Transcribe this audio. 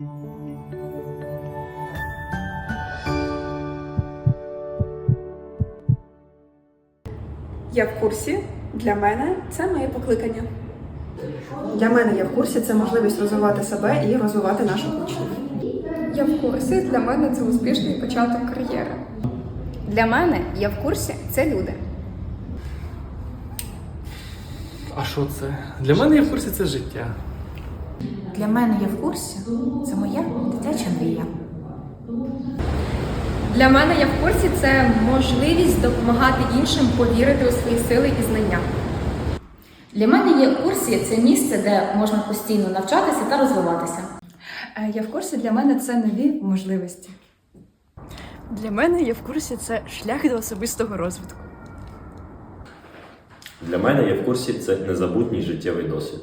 Я в курсі. Для мене це моє покликання. Для мене я в курсі це можливість розвивати себе і розвивати наших учнів. Я в курсі. Для мене це успішний початок кар'єри. Для мене я в курсі це люди. А що це? Для мене я в курсі це життя. Для мене я в курсі. Це моя дитяча мрія. Для мене я в курсі це можливість допомагати іншим повірити у свої сили і знання. Для мене є в курсі це місце, де можна постійно навчатися та розвиватися. Е, Я в курсі для мене це нові можливості. Для мене я в курсі це шлях до особистого розвитку. Для мене я в курсі це незабутній життєвий досвід.